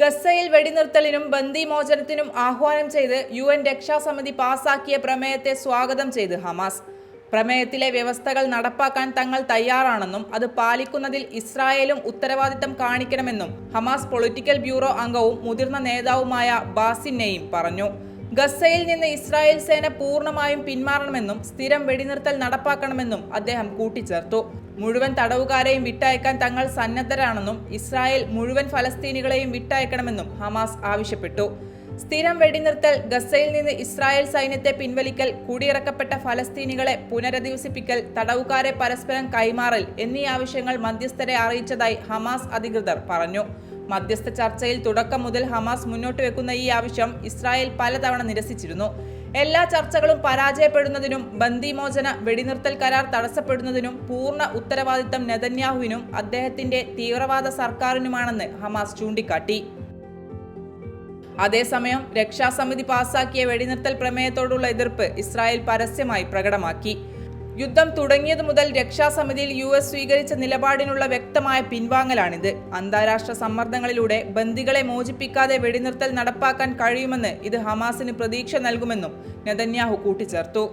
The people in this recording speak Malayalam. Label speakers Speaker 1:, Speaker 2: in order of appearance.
Speaker 1: ഗസയിൽ വെടിനിർത്തലിനും ബന്ദിമോചനത്തിനും ആഹ്വാനം ചെയ്ത് യു എൻ രക്ഷാസമിതി പാസാക്കിയ പ്രമേയത്തെ സ്വാഗതം ചെയ്ത് ഹമാസ്. പ്രമേയത്തിലെ വ്യവസ്ഥകൾ നടപ്പാക്കാൻ തങ്ങൾ തയ്യാറാണെന്നും അത് പാലിക്കുന്നതിൽ ഇസ്രായേലും ഉത്തരവാദിത്തം കാണിക്കണമെന്നും ഹമാസ് പൊളിറ്റിക്കൽ ബ്യൂറോ അംഗവും മുതിർന്ന നേതാവുമായ ബാസിൻ പറഞ്ഞു. ഗസയിൽ നിന്ന് ഇസ്രായേൽ സേന പൂർണമായും പിന്മാറണമെന്നും സ്ഥിരം വെടിനിർത്തൽ നടപ്പാക്കണമെന്നും അദ്ദേഹം കൂട്ടിച്ചേർത്തു. മുഴുവൻ തടവുകാരെയും വിട്ടയക്കാൻ തങ്ങൾ സന്നദ്ധരാണെന്നും ഇസ്രായേൽ മുഴുവൻ ഫലസ്തീനികളെയും വിട്ടയക്കണമെന്നും ഹമാസ് ആവശ്യപ്പെട്ടു. സ്ഥിരം വെടിനിർത്തൽ ഗസയിൽ നിന്ന് ഇസ്രായേൽ സൈന്യത്തെ പിൻവലിക്കൽ കുടിയിറക്കപ്പെട്ട ഫലസ്തീനികളെ പുനരധിവസിപ്പിക്കൽ തടവുകാരെ പരസ്പരം കൈമാറൽ എന്നീ ആവശ്യങ്ങൾ മധ്യസ്ഥരെ അറിയിച്ചതായി ഹമാസ് അധികൃതർ പറഞ്ഞു. മധ്യസ്ഥ ചർച്ചയിൽ തുടക്കം മുതൽ ഹമാസ് മുന്നോട്ട് വെക്കുന്ന ഈ ആവശ്യം ഇസ്രായേൽ പലതവണ നിരസിച്ചിരുന്നു. എല്ലാ ചർച്ചകളും പരാജയപ്പെടുന്നതിനും ബന്ദിമോചന വെടിനിർത്തൽ കരാർ തടസ്സപ്പെടുന്നതിനും പൂർണ ഉത്തരവാദിത്തം നെതന്യാഹുവിനും അദ്ദേഹത്തിന്റെ തീവ്രവാദ സർക്കാരിനുമാണെന്ന് ഹമാസ് ചൂണ്ടിക്കാട്ടി. അതേസമയം രക്ഷാസമിതി പാസാക്കിയ വെടിനിർത്തൽ പ്രമേയത്തോടുള്ള എതിർപ്പ് ഇസ്രായേൽ പരസ്യമായി പ്രകടമാക്കി. യുദ്ധം തുടങ്ങിയതു മുതൽ രക്ഷാസമിതിയിൽ യു എസ് സ്വീകരിച്ച നിലപാടിനുള്ള വ്യക്തമായ പിൻവാങ്ങലാണിത്. അന്താരാഷ്ട്ര സമ്മർദ്ദങ്ങളിലൂടെ ബന്ദികളെ മോചിപ്പിക്കാതെ വെടിനിർത്തൽ നടപ്പാക്കാൻ കഴിയുമെന്ന് ഇത് ഹമാസിന് പ്രതീക്ഷ നൽകുമെന്നും നെതന്യാഹു കൂട്ടിച്ചേർത്തു.